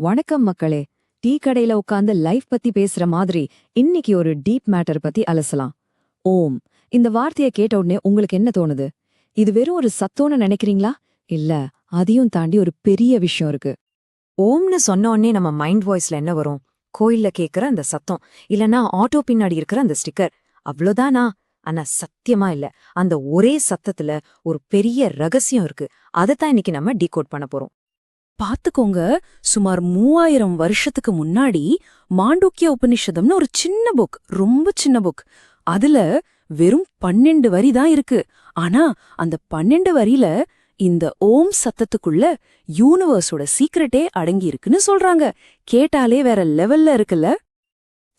வணக்கம் மக்களே. டீ கடையில உட்கார்ந்து லைஃப் பத்தி பேசுற மாதிரி இன்னைக்கு ஒரு டீப் மேட்டர் பத்தி அலசலாம். ஓம். இந்த வார்த்தையை கேட்ட உடனே உங்களுக்கு என்ன தோணுது? இது வெறும் ஒரு சத்தோன்னு நினைக்கிறீங்களா? இல்ல அதையும் தாண்டி ஒரு பெரிய விஷயம் இருக்கு. ஓம்னு சொன்ன உடனே நம்ம மைண்ட் வாய்ஸ்ல என்ன வரும்? கோயில்ல கேக்குற அந்த சத்தம் இல்லனா ஆட்டோ பின்னாடி இருக்கிற அந்த ஸ்டிக்கர். அவ்வளோதானா? ஆனா சத்தியமா இல்ல. அந்த ஒரே சத்தத்துல ஒரு பெரிய ரகசியம் இருக்கு. அதைத்தான் இன்னைக்கு நம்ம டீகோட் பண்ண போறோம். பாத்துக்கோங்க சுமார் மூவாயிரம் வருஷத்துக்கு முன்னாடி மாண்டூக்கிய உபனிஷதம்னு ஒரு சின்ன புக் ரொம்ப சின்ன புக் அதுல வெறும் பன்னெண்டு வரி தான் இருக்கு. ஆனா அந்த பன்னெண்டு வரியில இந்த ஓம் சத்தத்துக்குள்ள யூனிவர்ஸோட சீக்ரெட்டே அடங்கி இருக்குன்னு சொல்றாங்க. கேட்டாலே வேற லெவல்ல இருக்குல்ல?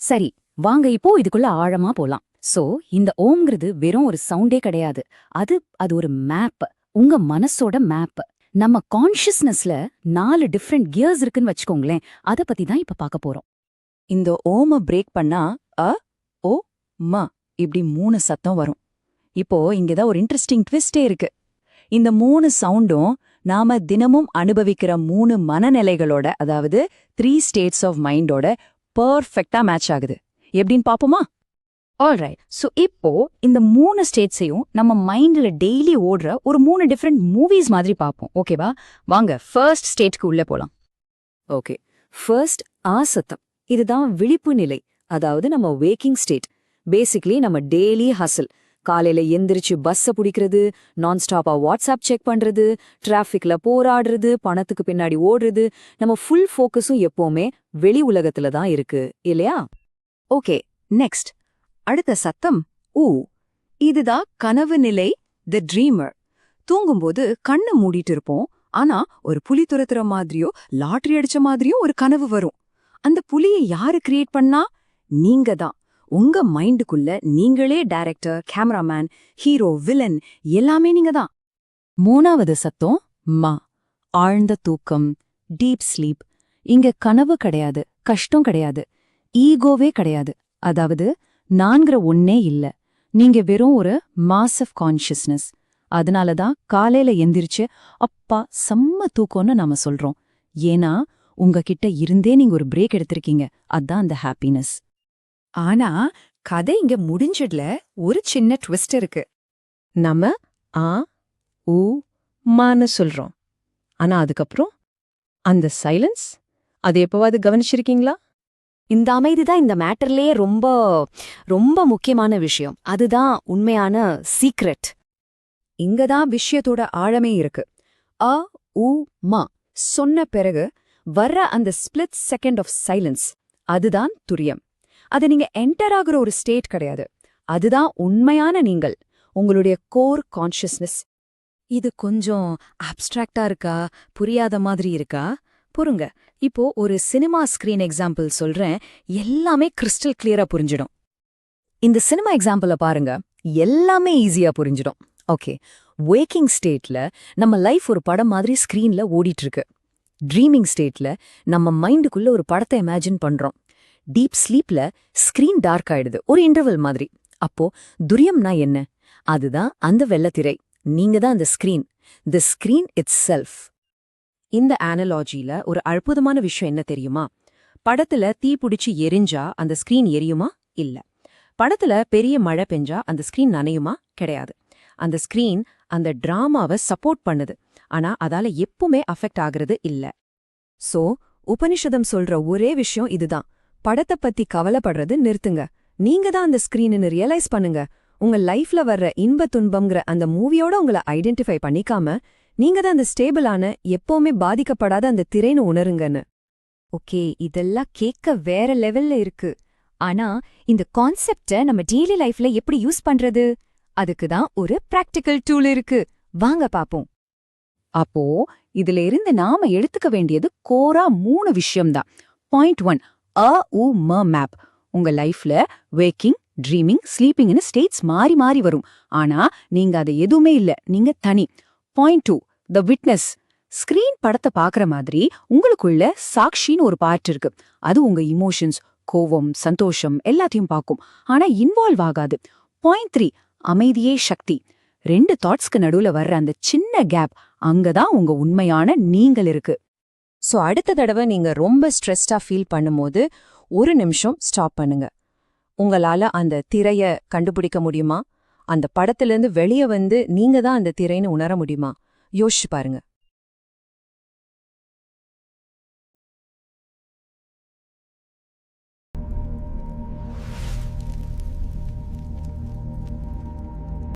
சரி வாங்க இப்போ இதுக்குள்ள ஆழமா போலாம். சோ இந்த ஓம்ங்கிறது வெறும் ஒரு சவுண்டே கிடையாது. அது அது ஒரு மேப் உங்க மனசோட மேப் நம்ம கான்ஷியஸ்னஸ்ல நாலு டிஃப்ரெண்ட் கியர்ஸ் இருக்குன்னு வச்சுக்கோங்களேன். அத பத்தி தான் இப்ப பார்க்க போறோம். இந்த ஓம பிரேக் பண்ணா அ ஓ ம இப்படி மூணு சத்தம் வரும். இப்போ இங்கதான் ஒரு இன்ட்ரெஸ்டிங் ட்விஸ்டே இருக்கு. இந்த மூணு சவுண்டும் நாம தினமும் அனுபவிக்கிற மூணு மனநிலைகளோட அதாவது த்ரீ ஸ்டேட்ஸ் ஆஃப் மைண்டோட பர்ஃபெக்டா மேட்ச் ஆகுது. எப்படின்னு பாப்போமா ஆல்ரைட் சோ இப்போ இந்த மூணு ஸ்டேட்ஸையும் நம்ம மைண்டில் டெய்லி ஓடுற ஒரு மூணு டிஃப்ரெண்ட் மூவிஸ் மாதிரி பார்ப்போம். ஓகேவா வாங்க ஃபர்ஸ்ட் ஸ்டேட்க்கு உள்ளே போலாம். ஓகே ஃபர்ஸ்ட் ஆசத்தம். இதுதான் விழிப்பு நிலை. அதாவது நம்ம வேக்கிங் ஸ்டேட் பேசிக்லி நம்ம டெய்லி ஹசல் காலையில எந்திரிச்சு பஸ்ஸ பிடிக்கிறது நான் ஸ்டாப்பா வாட்ஸ்அப் செக் பண்றது டிராஃபிக்ல போராடுறது பணத்துக்கு பின்னாடி ஓடுறது. நம்ம ஃபுல் ஃபோக்கஸும் எப்பவுமே வெளி உலகத்துல தான் இருக்கு. இல்லையா? ஓகே நெக்ஸ்ட் அடுத்த சத்தம் ஊ. இதுதான் கனவு நிலை தி ட்ரீமர் தூங்கும்போது கண்ணை மூடிட்டு இருப்போம். ஆனா ஒரு புலி துரத்துற மாதிரியோ லாட்ரி அடிச்ச மாதிரியோ ஒரு கனவு வரும். அந்த புலியை யாரு கிரியேட் பண்ணா? நீங்க தான் உங்க மைண்டுக்குள்ள நீங்களே டைரக்டர் கேமராமேன் ஹீரோ வில்லன் எல்லாமே நீங்க தான் மூணாவது சத்தம் மா. ஆழ்ந்த தூக்கம் டீப் ஸ்லீப் இங்க கனவு கிடையாது கஷ்டம் கிடையாது ஈகோவே கிடையாது. அதாவது நான்கிற ஒன்னே இல்ல. நீங்க வெறும் ஒரு மாஸ் ஆஃப் கான்ஷியஸ்னஸ் அதனால தான் காலையில எந்திரிச்சு அப்பா செம்ம தூக்கம்னு நாம சொல்றோம். ஏன்னா உங்ககிட்ட இருந்தே நீங்க ஒரு பிரேக் எடுத்திருக்கீங்க. அதான் அந்த ஹாப்பினஸ் ஆனா கதை இங்க முடிஞ்சிடல. ஒரு சின்ன ட்விஸ்ட் இருக்கு. நம்ம ஆ ஊ மான்னு சொல்றோம். ஆனா அதுக்கப்புறம் அந்த சைலன்ஸ் அது எப்போவாது கவனிச்சிருக்கீங்களா? இந்த அமைதி தான் இந்த மேட்டர்லயே ரொம்ப ரொம்ப முக்கியமான விஷயம். அதுதான் உண்மையான சீக்ரெட் இங்கதான் விஷயத்தோட ஆழமே இருக்கு. அ உ மா சொன்ன பிறகு வர்ற அந்த ஸ்பிளிட் செகண்ட் ஆஃப் சைலன்ஸ் அதுதான் துரியம். அது நீங்க என்டர் ஆகுற ஒரு ஸ்டேட் கிடையாது. அதுதான் உண்மையான நீங்கள் உங்களுடைய கோர் கான்ஷியஸ்னஸ் இது கொஞ்சம் அப்டிராக்டா இருக்கா? புரியாத மாதிரி இருக்கா? பொறுங்க. இப்போ ஒரு சினிமா ஸ்கிரீன் எக்ஸாம்பிள் சொல்றேன். எல்லாமே கிறிஸ்டல் கிளியரா புரிஞ்சிடும். இந்த சினிமா எக்ஸாம்பிள பாருங்க. எல்லாமே ஈஸியா புரிஞ்சிடும். ஓகே வேக்கிங் ஸ்டேட்ல நம்ம லைஃப் ஒரு படம் மாதிரி ஸ்கிரீன்ல ஓடிட்டு இருக்கு ட்ரீமிங் ஸ்டேட்ல நம்ம மைண்டுக்குள்ள ஒரு படத்தை இமேஜின் பண்றோம். டீப் ஸ்லீப்ல ஸ்கிரீன் டார்க் ஆயிடுது. ஒரு இன்டர்வல் மாதிரி. அப்போ துரியம்னா என்ன? அதுதான் அந்த வெள்ளத்திரை. நீங்க தான் அந்த screen the screen itself இந்த ஆனலாஜில ஒரு அற்புதமான விஷயம் என்ன தெரியுமா? படத்துல தீ பிடிச்சு எரிஞ்சா அந்த ஸ்கிரீன் எரியுமா? இல்ல. படத்துல பெரிய மழை பெஞ்சா அந்த ஸ்கிரீன் நனையுமா? கிடையாது. அந்த ஸ்கிரீன் அந்த டிராமாவை சப்போர்ட் பண்ணுது. ஆனா அதால எப்பவுமே அஃபெக்ட் ஆகுறது இல்ல. சோ உபனிஷதம் சொல்ற ஒரே விஷயம் இதுதான். படத்தை பத்தி கவலைப்படுறது நிறுத்துங்க. நீங்க தான் அந்த ஸ்கிரீன்னு ரியலைஸ் பண்ணுங்க. உங்க லைஃப்ல வர்ற இன்ப துன்பம்ங்கிற அந்த மூவியோட உங்களை ஐடென்டிஃபை பண்ணிக்காம நீங்க தான் அந்த ஸ்டேபிளான எப்பவுமே பாதிக்கப்படாத அந்த திரைன்னு உணருங்கன்னு. ஓகே இதெல்லாம் கேட்க வேற லெவல்ல இருக்கு. ஆனா இந்த கான்செப்ட நம்ம டெய்லி லைஃப்ல எப்படி யூஸ் பண்றது? அதுக்கு தான் ஒரு பிராக்டிக்கல் டூல் இருக்கு. வாங்க பாப்போம். அப்போ இதுல இருந்து நாம எடுத்துக்க வேண்டியது கோரா மூணு விஷயம்தான். பாயிண்ட் ஒன் அ உ ம மேப். உங்க லைஃப்ல வேக்கிங் ட்ரீமிங் ஸ்லீப்பிங்னு ஸ்டேட்ஸ் மாறி மாறி வரும். ஆனா நீங்க அதை எதுவுமே இல்ல. நீங்க தனி. Point to the witness screen படத்தை பாக்குற மாதிரி உங்களுக்குள்ள சாக்ஷின்னு ஒரு பார்ட் இருக்கு. அது உங்க இமோஷன்ஸ் கோவம் சந்தோஷம் எல்லாத்தையும் பார்க்கும். ஆனா இன்வால்வ் ஆகாது. பாயிண்ட் த்ரீ அமைதியே சக்தி. ரெண்டு தாட்ஸ்க்கு நடுவுல வர்ற அந்த சின்ன கேப் அங்கதான் உங்க உண்மையான நீங்கள் இருக்கு. சோ அடுத்த தடவை நீங்க ரொம்ப ஸ்ட்ரெஸ்டா ஃபீல் பண்ணும்போது ஒரு நிமிஷம் ஸ்டாப் பண்ணுங்க. உங்களால அந்த திரைய கண்டுபிடிக்க முடியுமா? அந்த படத்திலிருந்து வெளியே வந்து நீங்க தான் அந்த திரைன்னு உணர முடியுமா? யோசிச்சு பாருங்க.